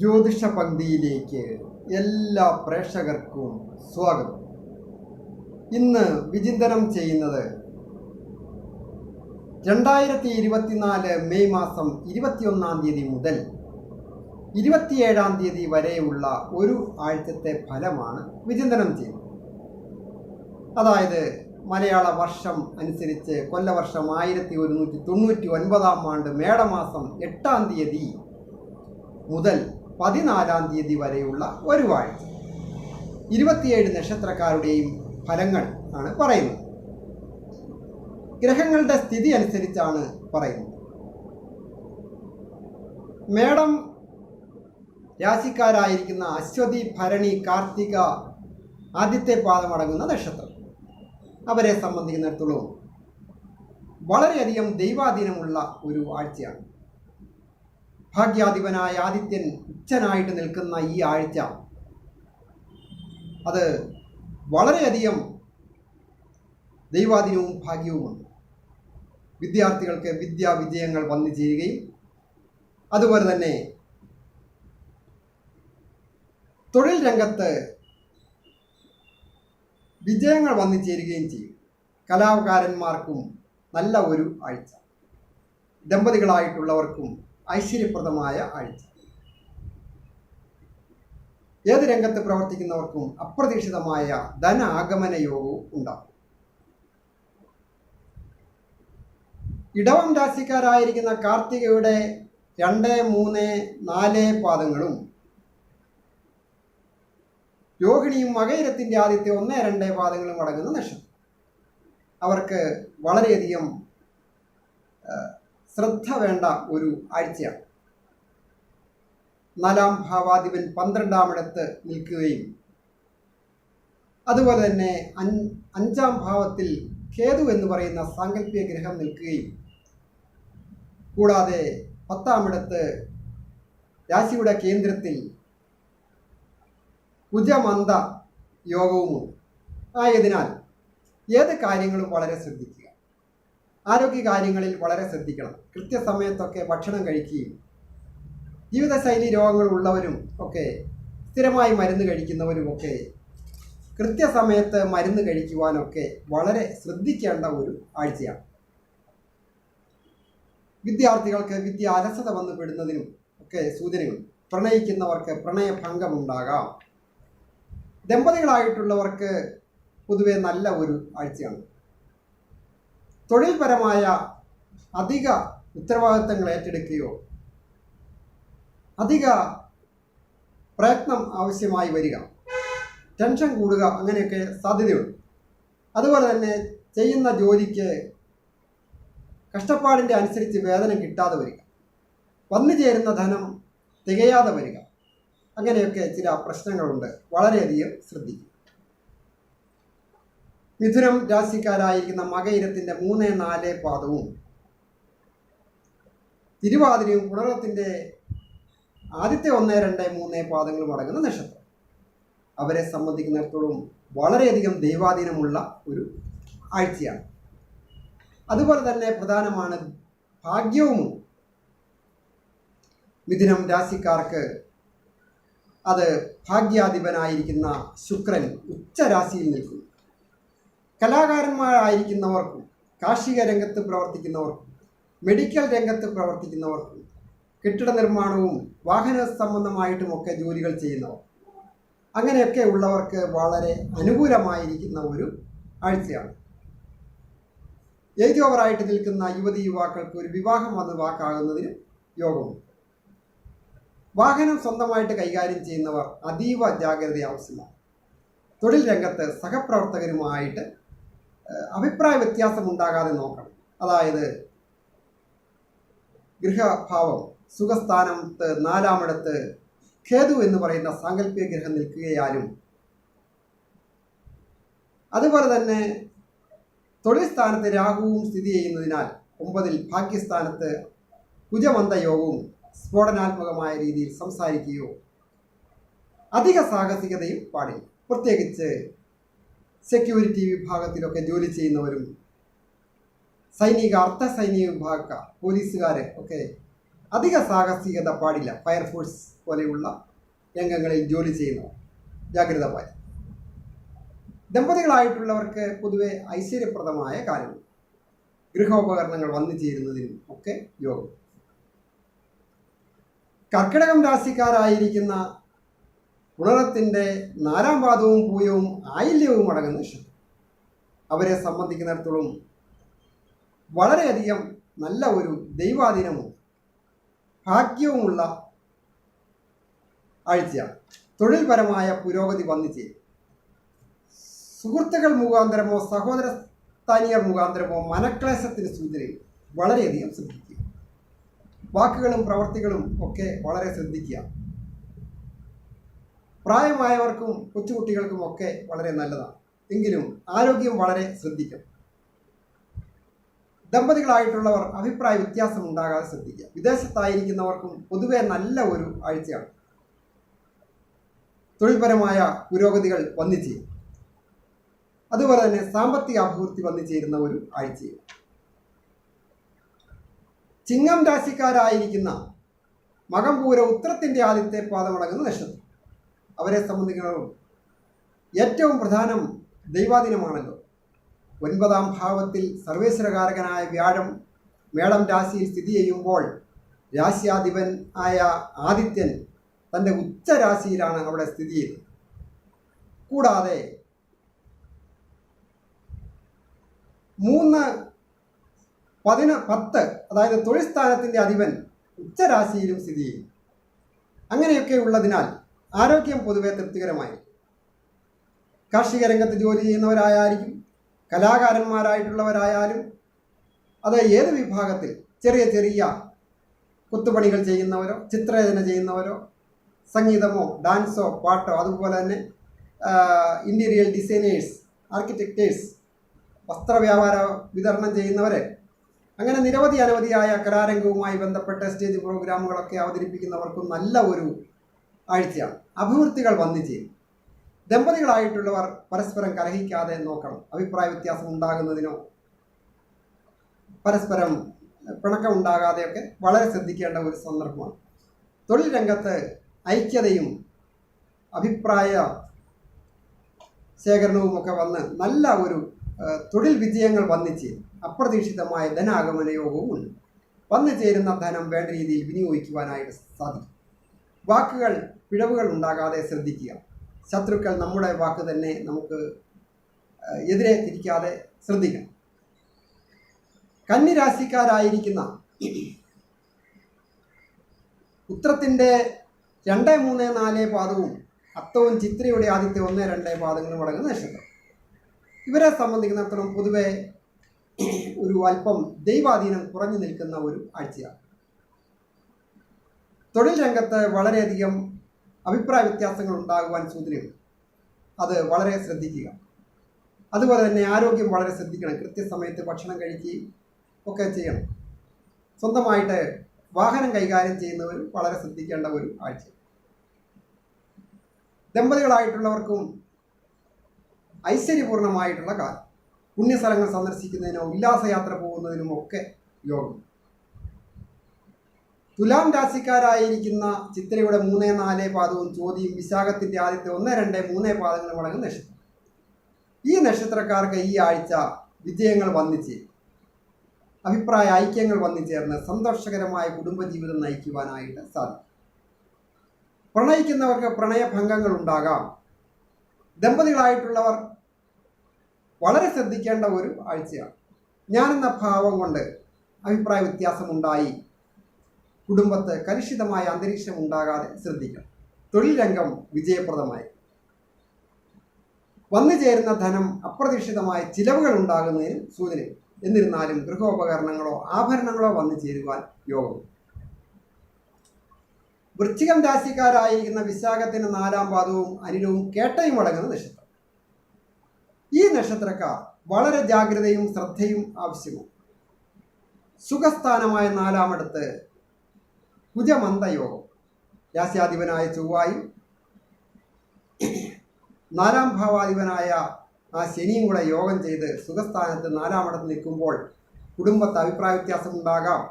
ജ്യോതിഷ പങ്ക്തിയിലേക്ക് എല്ലാ പ്രേക്ഷകർക്കും സ്വാഗതം. ഇന്ന് വിചിന്തനം ചെയ്യുന്നത് രണ്ടായിരത്തി ഇരുപത്തിനാല് മെയ് മാസം ഇരുപത്തിയൊന്നാം തീയതി മുതൽ ഇരുപത്തിയേഴാം തീയതി വരെയുള്ള ഒരു ആഴ്ചത്തെ ഫലമാണ് വിചിന്തനം ചെയ്യുന്നത്. അതായത് മലയാള വർഷം അനുസരിച്ച് കൊല്ലവർഷം ആയിരത്തി ഒരുന്നൂറ്റി തൊണ്ണൂറ്റി ഒൻപതാം ആണ്ട് മേടമാസം എട്ടാം തീയതി മുതൽ പതിനാലാം തീയതി വരെയുള്ള ഒരു വാഴ്ച ഇരുപത്തിയേഴ് നക്ഷത്രക്കാരുടെയും ഫലങ്ങൾ ആണ് പറയുന്നത്. ഗ്രഹങ്ങളുടെ സ്ഥിതി അനുസരിച്ചാണ് പറയുന്നത്. മേടം രാശിക്കാരായിരിക്കുന്ന അശ്വതി ഭരണി കാർത്തിക ആദ്യത്തെ പാദമടങ്ങുന്ന നക്ഷത്രം. അവരെ സംബന്ധിക്കുന്നിടത്തോളം വളരെയധികം ദൈവാധീനമുള്ള ഒരു ആഴ്ചയാണ്. ഭാഗ്യാധിപനായ ആദിത്യൻ ഉച്ചനായിട്ട് നിൽക്കുന്ന ഈ ആഴ്ച അത് വളരെയധികം ദൈവാധീനവും ഭാഗ്യവുമുണ്ട്. വിദ്യാർത്ഥികൾക്ക് വിദ്യാ വിജയങ്ങൾ വന്നു ചേരുകയും അതുപോലെ തന്നെ തൊഴിൽ രംഗത്ത് വിജയങ്ങൾ വന്നു ചേരുകയും ചെയ്യും. കലാകാരന്മാർക്കും നല്ല ഒരു ആഴ്ച. ദമ്പതികളായിട്ടുള്ളവർക്കും ഐശ്വര്യപ്രദമായ ആഴ്ച. ഏത് രംഗത്ത് പ്രവർത്തിക്കുന്നവർക്കും അപ്രതീക്ഷിതമായ ധന ആഗമന യോഗവും ഉണ്ടാകും. ഇടവം രാശിക്കാരായിരിക്കുന്ന കാർത്തികയുടെ രണ്ട് മൂന്ന് നാല് പാദങ്ങളും രോഹിണിയും മകയിരത്തിന്റെ ആദ്യത്തെ ഒന്ന് രണ്ട് പാദങ്ങളും അടങ്ങുന്ന നക്ഷത്രം. അവർക്ക് വളരെയധികം ശ്രദ്ധ വേണ്ട ഒരു ആഴ്ചയാണ്. നാലാം ഭാവാധിപൻ പന്ത്രണ്ടാമിടത്ത് നിൽക്കുകയും അതുപോലെ തന്നെ അഞ്ചാം ഭാവത്തിൽ കേതു എന്ന് പറയുന്ന സാങ്കല്പിക ഗ്രഹം നിൽക്കുകയും കൂടാതെ പത്താമിടത്ത് രാശിയുടെ കേന്ദ്രത്തിൽ കുജമന്ത യോഗവുമുണ്ട്. ആയതിനാൽ ഏത് കാര്യങ്ങളും വളരെ ശ്രദ്ധിക്കുക. ആരോഗ്യ കാര്യങ്ങളിൽ വളരെ ശ്രദ്ധിക്കണം. കൃത്യസമയത്തൊക്കെ ഭക്ഷണം കഴിക്കുകയും ജീവിതശൈലി രോഗങ്ങൾ ഉള്ളവരും ഒക്കെ സ്ഥിരമായി മരുന്ന് കഴിക്കുന്നവരും ഒക്കെ കൃത്യസമയത്ത് മരുന്ന് കഴിക്കുവാനൊക്കെ വളരെ ശ്രദ്ധിക്കേണ്ട ഒരു ആഴ്ചയാണ്. വിദ്യാർത്ഥികൾക്ക് വിദ്യ അലസത വന്നു പെടുന്നതിനും ഒക്കെ സൂചനകൾ. പ്രണയിക്കുന്നവർക്ക് പ്രണയഭംഗമുണ്ടാകാം. ദമ്പതികളായിട്ടുള്ളവർക്ക് പൊതുവെ നല്ല ഒരു ആഴ്ചയാണ്. തൊഴിൽപരമായ അധിക ഉത്തരവാദിത്തങ്ങൾ ഏറ്റെടുക്കുകയോ അധിക പ്രയത്നം ആവശ്യമായി വരിക. ടെൻഷൻ കൂടുക അങ്ങനെയൊക്കെ സാധ്യതയുണ്ട്. അതുപോലെ തന്നെ ചെയ്യുന്ന ജോലിക്ക് കഷ്ടപ്പാടിന്റെ അനുസരിച്ച് വേതനം കിട്ടാതെ വരിക. വന്നു ചേരുന്ന ധനം തികയാതെ വരിക. അങ്ങനെയൊക്കെ ചില പ്രശ്നങ്ങളുണ്ട്. വളരെയധികം ശ്രദ്ധിക്കും മിഥുനം രാശിക്കാരായിരിക്കുന്ന മകയിരത്തിന്റെ മൂന്ന് നാല് പാദവും. തിരുവാതിരയും പുണറത്തിന്റെ ആദ്യത്തെ ഒന്ന് രണ്ട് മൂന്ന് പാദങ്ങളും അടങ്ങുന്ന നക്ഷത്രം. അവരെ സംബന്ധിക്കുന്നിടത്തോളം വളരെയധികം ദൈവാധീനമുള്ള ഒരു ആഴ്ചയാണ്. അതുപോലെ തന്നെ പ്രധാനമാണ് ഭാഗ്യവും. മിഥുനം രാശിക്കാർക്ക് അത് ഭാഗ്യാധിപനായിരിക്കുന്ന ശുക്രൻ ഉച്ചരാശിയിൽ നിൽക്കുന്നു. കലാകാരന്മാരായിരിക്കുന്നവർക്കും കാർഷിക രംഗത്ത് പ്രവർത്തിക്കുന്നവർക്കും മെഡിക്കൽ രംഗത്ത് പ്രവർത്തിക്കുന്നവർക്കും കെട്ടിട നിർമ്മാണവും വാഹന സംബന്ധമായിട്ടുമൊക്കെ ജോലികൾ ചെയ്യുന്നവർ അങ്ങനെയൊക്കെ ഉള്ളവർക്ക് വളരെ അനുകൂലമായിരിക്കുന്ന ഒരു ആഴ്ചയാണ്. ഏജ് ഓവറായിട്ട് നിൽക്കുന്ന യുവതി യുവാക്കൾക്ക് ഒരു വിവാഹം വന്ന് വാക്കാകുന്നതിന് യോഗമുണ്ട് വാഹനം സ്വന്തമായിട്ട് കൈകാര്യം ചെയ്യുന്നവർ അതീവ ജാഗ്രത ആവശ്യമാണ് തൊഴിൽ രംഗത്ത് സഹപ്രവർത്തകരുമായിട്ട് അഭിപ്രായ വ്യത്യാസം ഉണ്ടാകാതെ നോക്കണം. അതായത് ഗൃഹഭാവം സുഖസ്ഥാനത്ത് നാലാമിടത്ത് ഖേതു എന്ന് പറയുന്ന സാങ്കല്പിക ഗ്രഹം നിൽക്കുകയാലും അതുപോലെ തന്നെ തൊഴിൽ സ്ഥാനത്ത് രാഹുവും സ്ഥിതി ചെയ്യുന്നതിനാൽ ഒമ്പതിൽ ഭാഗ്യസ്ഥാനത്ത് കുജമന്ത യോഗവും സ്ഫോടനാത്മകമായ രീതിയിൽ സംസാരിക്കുകയോ അധിക സാഹസികതയും പാടില്ല. പ്രത്യേകിച്ച് സെക്യൂരിറ്റി വിഭാഗത്തിലൊക്കെ ജോലി ചെയ്യുന്നവരും സൈനിക അർദ്ധ സൈനിക വിഭാഗക്കാർ പോലീസുകാർ ഒക്കെ അധിക സാഹസികത പാടില്ല. ഫയർഫോഴ്സ് പോലെയുള്ള രംഗങ്ങളിൽ ജോലി ചെയ്യുന്നവർ. ജാഗ്രത പാലി ദമ്പതികളായിട്ടുള്ളവർക്ക് പൊതുവെ ഐശ്വര്യപ്രദമായ കാര്യങ്ങൾ. ഗൃഹോപകരണങ്ങൾ വന്നു ചേരുന്നതിനും ഒക്കെ യോഗം. കർക്കിടകം രാശിക്കാരായിരിക്കുന്ന ഉണറത്തിന്റെ നാലാം പാദവും പൂയവും ആയില്യവും അടങ്ങുന്ന നക്ഷത്രം അവരെ സംബന്ധിക്കുന്നിടത്തോളം വളരെയധികം നല്ല ഒരു ദൈവാധീനവും ഭാഗ്യവുമുള്ള ആഴ്ചയാണ്. തൊഴിൽപരമായ പുരോഗതി വന്നു ചേരും സുഹൃത്തുക്കൾ മുഖാന്തരമോ സഹോദര സ്ഥാനീയർ മുഖാന്തരമോ മനക്ലേശത്തിന് സൂചനയും വളരെയധികം ശ്രദ്ധിക്കുക. വാക്കുകളും പ്രവർത്തികളും ഒക്കെ വളരെ ശ്രദ്ധിക്കുക. പ്രായമായവർക്കും കൊച്ചുകുട്ടികൾക്കും ഒക്കെ വളരെ നല്ലതാണ്. എങ്കിലും ആരോഗ്യം വളരെ ശ്രദ്ധിക്കണം ദമ്പതികളായിട്ടുള്ളവർ അഭിപ്രായ വ്യത്യാസം ഉണ്ടാകാതെ ശ്രദ്ധിക്കുക. വിദേശത്തായിരിക്കുന്നവർക്കും പൊതുവെ നല്ല ഒരു ആഴ്ചയാണ്. തൊഴിൽപരമായ പുരോഗതികൾ വന്നു ചെയ്യും അതുപോലെ തന്നെ സാമ്പത്തിക അഭിവൃദ്ധി വന്നു ചേരുന്ന ഒരു ആഴ്ചയും. ചിങ്ങം രാശിക്കാരായിരിക്കുന്ന മകം പൂര ഉത്തരത്തിന്റെ ആദ്യത്തെ പാദമടങ്ങുന്ന നക്ഷത്രം. അവരെ സംബന്ധിക്കണം ഏറ്റവും പ്രധാനം ദൈവാദിനമാണല്ലോ ഒൻപതാം ഭാവത്തിൽ സർവേശ്വരകാരകനായ വ്യാഴം മേളം രാശിയിൽ സ്ഥിതി ചെയ്യുമ്പോൾ രാശ്യാധിപൻ ആയ ആദിത്യൻ തന്റെ ഉച്ചരാശിയിലാണ് അവിടെ സ്ഥിതി ചെയ്യുന്നത്. കൂടാതെ മൂന്ന് പതിന പത്ത് അതായത് തൊഴിൽ സ്ഥാനത്തിന്റെ അധിപൻ ഉച്ചരാശിയിലും സ്ഥിതി ചെയ്യും അങ്ങനെയൊക്കെ ഉള്ളതിനാൽ ആരോഗ്യം പൊതുവെ തൃപ്തികരമായിരിക്കും. കാർഷിക രംഗത്ത് ജോലി ചെയ്യുന്നവരായാലും കലാകാരന്മാരായിട്ടുള്ളവരായാലും അത് ഏത് വിഭാഗത്തിൽ ചെറിയ ചെറിയ കുത്തുപണികൾ ചെയ്യുന്നവരോ ചിത്രരചന ചെയ്യുന്നവരോ സംഗീതമോ ഡാൻസോ പാട്ടോ അതുപോലെ തന്നെ ഇന്റീരിയൽ ഡിസൈനേഴ്സ് ആർക്കിടെക്റ്റേഴ്സ് വസ്ത്രവ്യാപാര വിതരണം ചെയ്യുന്നവരെ അങ്ങനെ നിരവധി അനവധിയായ കലാരംഗവുമായി ബന്ധപ്പെട്ട സ്റ്റേജ് പ്രോഗ്രാമുകളൊക്കെ അവതരിപ്പിക്കുന്നവർക്കും നല്ല ഒരു ആഴ്ചയാണ് അഭിവൃദ്ധികൾ വന്നു ചെയ്യും ദമ്പതികളായിട്ടുള്ളവർ പരസ്പരം കലഹിക്കാതെ നോക്കണം. അഭിപ്രായ വ്യത്യാസം ഉണ്ടാകുന്നതിനോ പരസ്പരം പിണക്കം ഉണ്ടാകാതെയൊക്കെ വളരെ ശ്രദ്ധിക്കേണ്ട ഒരു സന്ദർഭമാണ്. തൊഴിൽ രംഗത്ത് ഐക്യതയും അഭിപ്രായ ശേഖരണവും ഒക്കെ വന്ന് നല്ല ഒരു തൊഴിൽ വിജയങ്ങൾ വന്നു ചേരും. അപ്രതീക്ഷിതമായ ധനാഗമന യോഗവും ഉണ്ട്. വന്നു ചേരുന്ന ധനം വേണ്ട രീതിയിൽ വിനിയോഗിക്കുവാനായിട്ട് സാധിക്കും. വാക്കുകൾ പിഴവുകൾ ഉണ്ടാകാതെ ശ്രദ്ധിക്കുക. ശത്രുക്കൾ നമ്മുടെ വാക്ക് തന്നെ നമുക്ക് എതിരെ തിരിക്കാതെ ശ്രദ്ധിക്കണം. കന്നിരാശിക്കാരായിരിക്കുന്ന ഉത്രത്തിന്റെ രണ്ട് മൂന്ന് നാല് പാദവും അത്തവും ചിത്രയുടെ ആദ്യത്തെ ഒന്ന് രണ്ട് പാദങ്ങളും അടങ്ങുന്ന നക്ഷത്രം. ഇവരെ സംബന്ധിക്കുന്നിടത്തോളം പൊതുവെ ഒരു അല്പം ദൈവാധീനം കുറഞ്ഞു നിൽക്കുന്ന ഒരു ആഴ്ചയാണ്. തൊഴിൽ രംഗത്ത് വളരെയധികം അഭിപ്രായ വ്യത്യാസങ്ങൾ ഉണ്ടാകുവാൻ സൂചനയുണ്ട് അത് വളരെ ശ്രദ്ധിക്കുക. അതുപോലെ തന്നെ ആരോഗ്യം വളരെ ശ്രദ്ധിക്കണം. കൃത്യസമയത്ത് ഭക്ഷണം കഴിക്കുകയും ഒക്കെ ചെയ്യണം. സ്വന്തമായിട്ട് വാഹനം കൈകാര്യം ചെയ്യുന്നവർ വളരെ ശ്രദ്ധിക്കേണ്ട ഒരു ആഴ്ച. ദമ്പതികളായിട്ടുള്ളവർക്കും ഐശ്വര്യപൂർണമായിട്ടുള്ള കാലം. പുണ്യസ്ഥലങ്ങൾ സന്ദർശിക്കുന്നതിനോ ഉല്ലാസയാത്ര പോകുന്നതിനും ഒക്കെ യോഗം. തുലാം രാശിക്കാരായിരിക്കുന്ന ചിത്രയുടെ മൂന്ന് നാല് പാദവും ചോദ്യം വിശാഖത്തിന്റെ ആദ്യത്തെ ഒന്ന് രണ്ട് മൂന്ന് പാദങ്ങളും അടങ്ങുന്ന നക്ഷത്രം. ഈ നക്ഷത്രക്കാർക്ക് ഈ ആഴ്ച വിജയങ്ങൾ വന്നിച്ച് അഭിപ്രായ ഐക്യങ്ങൾ വന്നു ചേർന്ന് സന്തോഷകരമായ കുടുംബജീവിതം നയിക്കുവാനായിട്ട് സാധിക്കും. പ്രണയിക്കുന്നവർക്ക് പ്രണയഭംഗങ്ങൾ ഉണ്ടാകാം. ദമ്പതികളായിട്ടുള്ളവർ വളരെ ശ്രദ്ധിക്കേണ്ട ഒരു ആഴ്ചയാണ്. ഞാനെന്ന ഭാവം കൊണ്ട് അഭിപ്രായ വ്യത്യാസമുണ്ടായി. കുടുംബത്ത് കലുഷിതമായ അന്തരീക്ഷം ഉണ്ടാകാതെ ശ്രദ്ധിക്കണം. തൊഴിൽ രംഗം വിജയപ്രദമായി. വന്നു ചേരുന്ന ധനം അപ്രതീക്ഷിതമായ ചിലവുകൾ ഉണ്ടാകുന്നതിന് സൂചന എന്നിരുന്നാലും ഗൃഹോപകരണങ്ങളോ ആഭരണങ്ങളോ വന്നു ചേരുവാൻ യോഗം. വൃശ്ചികം രാശിക്കാരായിരിക്കുന്ന വിശാഖത്തിന് നാലാം പാദവും അനിലവും കേട്ടയും അടങ്ങുന്ന നക്ഷത്രം. ഈ നക്ഷത്രക്കാർ വളരെ ജാഗ്രതയും ശ്രദ്ധയും ആവശ്യമാണ് സുഖസ്ഥാനമായ നാലാമിടത്ത് കുജമന്ദയോഗം രാശ്യാധിപനായ ചൊവ്വായും നാലാം ഭാവാധിപനായ ആ ശനിയും കൂടെ യോഗം ചെയ്ത് സുഖസ്ഥാനത്ത് നാലാമിടത്ത് നിൽക്കുമ്പോൾ കുടുംബത്തെ അഭിപ്രായ വ്യത്യാസം ഉണ്ടാകാം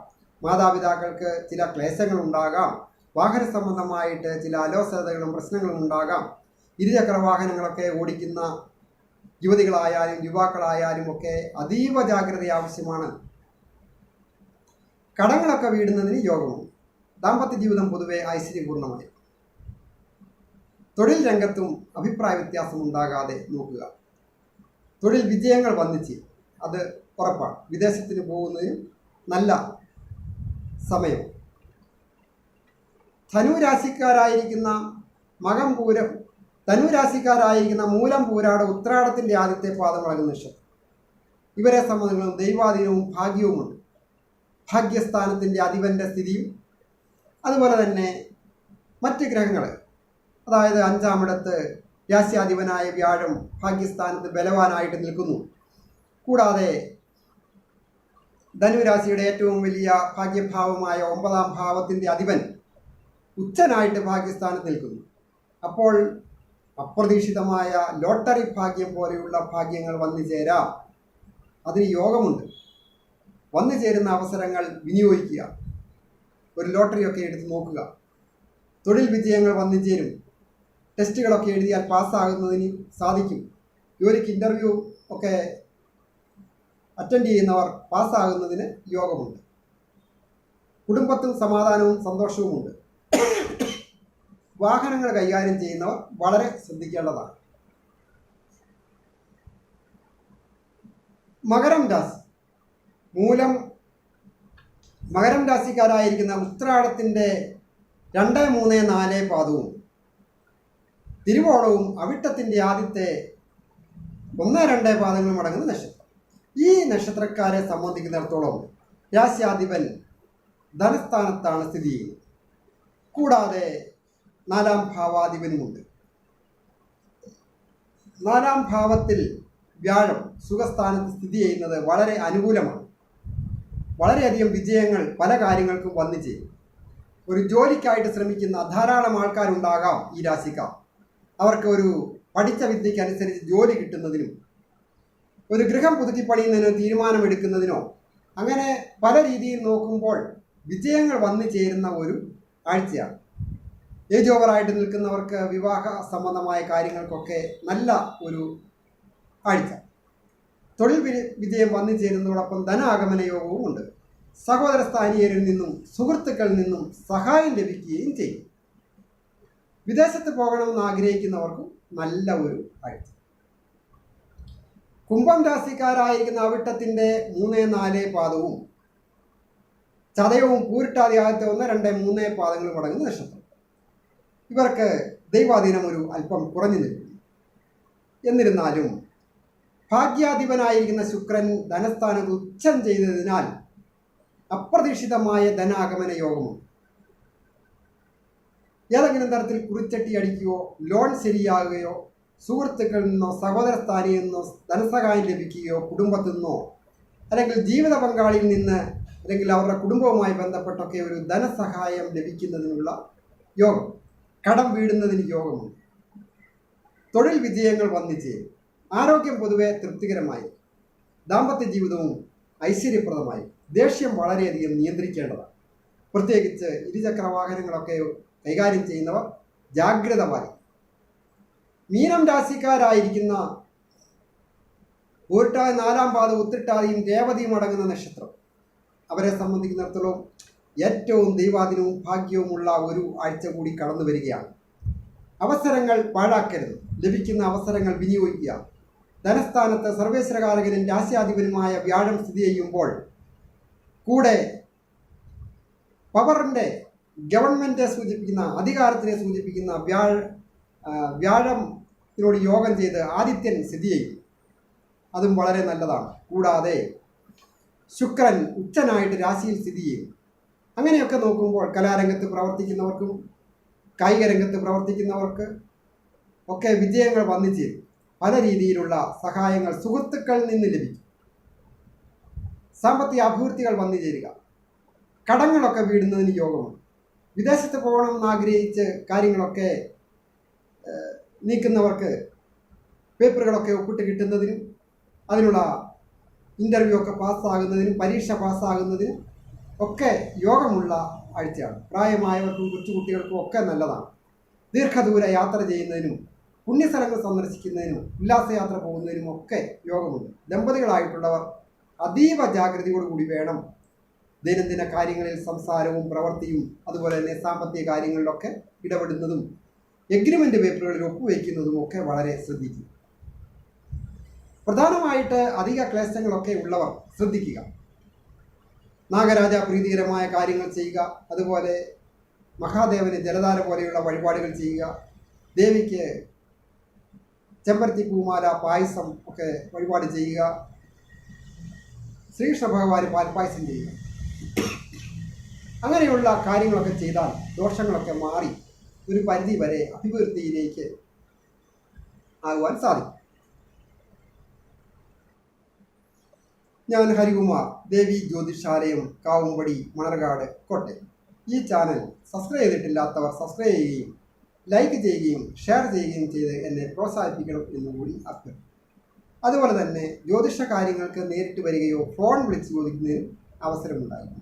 മാതാപിതാക്കൾക്ക് ചില ക്ലേശങ്ങൾ ഉണ്ടാകാം വാഹന സംബന്ധമായിട്ട് ചില അലോസതകളും പ്രശ്നങ്ങളും ഉണ്ടാകാം. ഇരുചക്ര വാഹനങ്ങളൊക്കെ ഓടിക്കുന്ന യുവതികളായാലും യുവാക്കളായാലും ഒക്കെ അതീവ ജാഗ്രത ആവശ്യമാണ് കടങ്ങളൊക്കെ വീടുന്നതിന് യോഗമുണ്ട്. ദാമ്പത്യ ജീവിതം പൊതുവെ ഐശ്വര്യപൂർണമായിരിക്കും തൊഴിൽ രംഗത്തും അഭിപ്രായ വ്യത്യാസം ഉണ്ടാകാതെ നോക്കുക. തൊഴിൽ വിജയങ്ങൾ വന്നിച്ച് അത് ഉറപ്പാണ്. വിദേശത്തിന് പോകുന്നതിന് നല്ല സമയം. ധനുരാശിക്കാരായിരിക്കുന്ന മകം പൂരം ധനുരാശിക്കാരായിരിക്കുന്ന മൂലം പൂരാട ഉത്രാടത്തിന്റെ ആദ്യത്തെ പാദം വളകുന്ന നക്ഷത്രം. ഇവരെ സംബന്ധങ്ങളും ദൈവാധീനവും ഭാഗ്യവുമുണ്ട്. ഭാഗ്യസ്ഥാനത്തിന്റെ അധിപന്റെ സ്ഥിതിയും അതുപോലെ തന്നെ മറ്റ് ഗ്രഹങ്ങൾ അതായത് അഞ്ചാമിടത്ത് രാസ്യാധിപനായ വ്യാഴം ഭാഗ്യസ്ഥാനത്ത് ബലവാനായിട്ട് നിൽക്കുന്നു. കൂടാതെ ധനുരാശിയുടെ ഏറ്റവും വലിയ ഭാഗ്യഭാവമായ ഒമ്പതാം ഭാവത്തിന്റെ അധിപൻ ഉച്ചനായിട്ട് ഭാഗ്യസ്ഥാനത്ത് നിൽക്കുന്നു. അപ്പോൾ അപ്രതീക്ഷിതമായ ലോട്ടറി ഭാഗ്യം പോലെയുള്ള ഭാഗ്യങ്ങൾ വന്നു ചേരാം. അതിന് യോഗമുണ്ട്. വന്നു ചേരുന്ന അവസരങ്ങൾ വിനിയോഗിക്കുക. ഒരു ലോട്ടറിയൊക്കെ എടുത്ത് നോക്കുക. തൊഴിൽ വിജയങ്ങൾ വന്നു ചേരും ടെസ്റ്റുകളൊക്കെ എഴുതിയാൽ പാസ്സാകുന്നതിന് സാധിക്കും. ജോലിക്ക് ഇന്റർവ്യൂ ഒക്കെ അറ്റൻഡ് ചെയ്യുന്നവർ പാസ്സാകുന്നതിന് യോഗമുണ്ട്. കുടുംബത്തിൽ സമാധാനവും സന്തോഷവുമുണ്ട്. വാഹനങ്ങൾ കൈകാര്യം ചെയ്യുന്നവർ വളരെ ശ്രദ്ധിക്കേണ്ടതാണ്. മകരം രാശി. മൂലം മകരം രാശിക്കാരായിരിക്കുന്ന ഉത്രാടത്തിന്റെ രണ്ട് മൂന്ന് നാല് പാദവും തിരുവോണവും അവിട്ടത്തിന്റെ ആദ്യത്തെ ഒന്ന് രണ്ട് പാദങ്ങളും അടങ്ങുന്ന നക്ഷത്രം. ഈ നക്ഷത്രക്കാരെ സംബന്ധിക്കുന്നിടത്തോളം രാശ്യാധിപൻ ധനസ്ഥാനത്താണ് സ്ഥിതി ചെയ്യുന്നത്. കൂടാതെ നാലാം ഭാവാധിപനുമുണ്ട്. നാലാം ഭാവത്തിൽ വ്യാഴം സുഖസ്ഥാനത്ത് സ്ഥിതി ചെയ്യുന്നത് വളരെ അനുകൂലമാണ്. വളരെയധികം വിജയങ്ങൾ പല കാര്യങ്ങൾക്കും വന്നു ചെയ്യും ഒരു ജോലിക്കായിട്ട് ശ്രമിക്കുന്ന ധാരാളം ആൾക്കാരുണ്ടാകാം ഈ രാശിക്കാർ. അവർക്ക് ഒരു പഠിച്ച വിദ്യയ്ക്കനുസരിച്ച് ജോലി കിട്ടുന്നതിനും ഒരു ഗൃഹം പുതുക്കി പണിയുന്നതിനോ തീരുമാനമെടുക്കുന്നതിനോ അങ്ങനെ പല രീതിയിൽ നോക്കുമ്പോൾ വിജയങ്ങൾ വന്നു ചേരുന്ന ഒരു ആഴ്ചയാണ്. ഏജ് ഓവറായിട്ട് നിൽക്കുന്നവർക്ക് വിവാഹ സംബന്ധമായ കാര്യങ്ങൾക്കൊക്കെ നല്ല ഒരു ആഴ്ച. തൊഴിൽ വിജയം വന്നു ചേരുന്നതോടൊപ്പം ധനാഗമന യോഗവും ഉണ്ട്. സഹോദര സ്ഥാനീയരിൽ നിന്നും സുഹൃത്തുക്കളിൽ നിന്നും സഹായം ലഭിക്കുകയും ചെയ്യും. വിദേശത്ത് പോകണമെന്ന് ആഗ്രഹിക്കുന്നവർക്കും നല്ല ഒരു ആഴ്ച കുംഭം രാശിക്കാരായിരിക്കുന്ന അവിട്ടത്തിന്റെ മൂന്ന് നാല് പാദവും ചതയവും പൂരിട്ടാതി ആദ്യത്തെ ഒന്ന് രണ്ട് മൂന്ന് പാദങ്ങളും അടങ്ങുന്ന നക്ഷത്രം. ഇവർക്ക് ദൈവാധീനം ഒരു അല്പം കുറഞ്ഞു നിൽക്കും. എന്നിരുന്നാലും ഭാഗ്യാധിപനായിരിക്കുന്ന ശുക്രൻ ധനസ്ഥാനം ഉച്ചം ചെയ്തതിനാൽ അപ്രതീക്ഷിതമായ ധനാഗമന യോഗമുണ്ട്. ഏതെങ്കിലും തരത്തിൽ കുറിച്ചട്ടി അടിക്കുകയോ ലോൺ ശരിയാകുകയോ സുഹൃത്തുക്കളിൽ നിന്നോ സഹോദര സ്ഥാനിയിൽ നിന്നോ ധനസഹായം ലഭിക്കുകയോ കുടുംബത്തിൽ നിന്നോ അല്ലെങ്കിൽ ജീവിത പങ്കാളിയിൽ നിന്ന് അല്ലെങ്കിൽ അവരുടെ കുടുംബവുമായി ബന്ധപ്പെട്ടൊക്കെ ഒരു ധനസഹായം ലഭിക്കുന്നതിനുള്ള യോഗം കടം വീടുന്നതിന് യോഗമുണ്ട്. തൊഴിൽ വിജയങ്ങൾ വന്നു ചേരും. ആരോഗ്യം പൊതുവെ തൃപ്തികരമായി ദാമ്പത്യ ജീവിതവും ഐശ്വര്യപ്രദമായി ദേഷ്യം വളരെയധികം നിയന്ത്രിക്കേണ്ടതാണ്. പ്രത്യേകിച്ച് ഇരുചക്ര വാഹനങ്ങളൊക്കെ കൈകാര്യം ചെയ്യുന്നവർ ജാഗ്രത പാലിക്കും മീനം രാശിക്കാരായിരിക്കുന്ന ഊരിട്ടാതി നാലാം പാത ഉത്തിട്ടാതിയും രേവതിയും അടങ്ങുന്ന നക്ഷത്രം. അവരെ സംബന്ധിക്കുന്നിടത്തോളം ഏറ്റവും ദൈവാധീനവും ഭാഗ്യവുമുള്ള ഒരു ആഴ്ച കൂടി കടന്നു വരികയാണ് അവസരങ്ങൾ പാഴാക്കരുത്. ലഭിക്കുന്ന അവസരങ്ങൾ വിനിയോഗിക്കുക. ധനസ്ഥാനത്ത് സർവേശ്വരകാരകനും രാശ്യാധിപനുമായ വ്യാഴം സ്ഥിതി ചെയ്യുമ്പോൾ കൂടെ പവറിന്റെ ഗവൺമെന്റെ സൂചിപ്പിക്കുന്ന അധികാരത്തിനെ സൂചിപ്പിക്കുന്ന വ്യാഴ വ്യാഴത്തിനോട് യോഗം ചെയ്ത് ആദിത്യൻ സ്ഥിതി ചെയ്യും. അതും വളരെ നല്ലതാണ്. കൂടാതെ ശുക്രൻ ഉച്ചനായിട്ട് രാശിയിൽ സ്ഥിതി ചെയ്യും. അങ്ങനെയൊക്കെ നോക്കുമ്പോൾ കലാരംഗത്ത് പ്രവർത്തിക്കുന്നവർക്കും കായിക രംഗത്ത് പ്രവർത്തിക്കുന്നവർക്ക് ഒക്കെ വിജയങ്ങൾ വന്നു പല രീതിയിലുള്ള സഹായങ്ങൾ സുഹൃത്തുക്കളിൽ നിന്ന് ലഭിക്കും. സാമ്പത്തിക അഭിവൃദ്ധികൾ വന്നു ചേരുക. കടങ്ങളൊക്കെ വീടുന്നതിന് യോഗമാണ് വിദേശത്ത് പോകണമെന്ന് ആഗ്രഹിച്ച് കാര്യങ്ങളൊക്കെ നീക്കുന്നവർക്ക് പേപ്പറുകളൊക്കെ ഒപ്പിട്ട് കിട്ടുന്നതിനും അതിനുള്ള ഇന്റർവ്യൂ ഒക്കെ പാസ്സാകുന്നതിനും പരീക്ഷ പാസ്സാകുന്നതിനും ഒക്കെ യോഗമുള്ള ആഴ്ചയാണ്. പ്രായമായവർക്കും കൊച്ചുകുട്ടികൾക്കും ഒക്കെ നല്ലതാണ്. ദീർഘദൂര യാത്ര ചെയ്യുന്നതിനും പുണ്യസ്ഥലങ്ങൾ സന്ദർശിക്കുന്നതിനും ഉല്ലാസയാത്ര പോകുന്നതിനും ഒക്കെ യോഗമുണ്ട്. ദമ്പതികളായിട്ടുള്ളവർ അതീവ ജാഗ്രതയോടുകൂടി വേണം ദൈനംദിന കാര്യങ്ങളിൽ സംസാരവും പ്രവൃത്തിയും അതുപോലെ തന്നെ സാമ്പത്തിക കാര്യങ്ങളിലൊക്കെ ഇടപെടുന്നതും എഗ്രിമെന്റ് പേപ്പറുകളിൽ ഒപ്പുവയ്ക്കുന്നതും ഒക്കെ വളരെ ശ്രദ്ധിക്കുക. പ്രധാനമായിട്ട് അധിക ക്ലേശങ്ങളൊക്കെ ഉള്ളവർ ശ്രദ്ധിക്കുക. നാഗരാജ പ്രീതികരമായ കാര്യങ്ങൾ ചെയ്യുക അതുപോലെ മഹാദേവന് ജലധാര പോലെയുള്ള വഴിപാടുകൾ ചെയ്യുക ദേവിക്ക് ചെമ്പരത്തി പൂമാല പായസം ഒക്കെ വഴിപാട് ചെയ്യുക. ശ്രീകൃഷ്ണ ഭഗവാന് പാൽപ്പായസം ചെയ്യുക. അങ്ങനെയുള്ള കാര്യങ്ങളൊക്കെ ചെയ്താൽ ദോഷങ്ങളൊക്കെ മാറി ഒരു പരിധി വരെ അഭിവൃദ്ധിയിലേക്ക് ആകുവാൻ സാധിക്കും. ഞാൻ ഹരികുമാർ ദേവി ജ്യോതിഷാലയം കാവുംപടി മണർകാട് കോട്ടയം. ഈ ചാനൽ സബ്സ്ക്രൈബ് ചെയ്തിട്ടില്ലാത്തവർ സബ്സ്ക്രൈബ് ചെയ്യുകയും ലൈക്ക് ചെയ്യുകയും ഷെയർ ചെയ്യുകയും ചെയ്ത് എന്നെ പ്രോത്സാഹിപ്പിക്കണം എന്നുകൂടി അഭ്യർത്ഥിക്കും അതുപോലെ തന്നെ ജ്യോതിഷ കാര്യങ്ങൾക്ക് നേരിട്ട് വരികയോ ഫോൺ വിളിച്ച് ചോദിക്കുന്നതിനും അവസരമുണ്ടായിരുന്നു.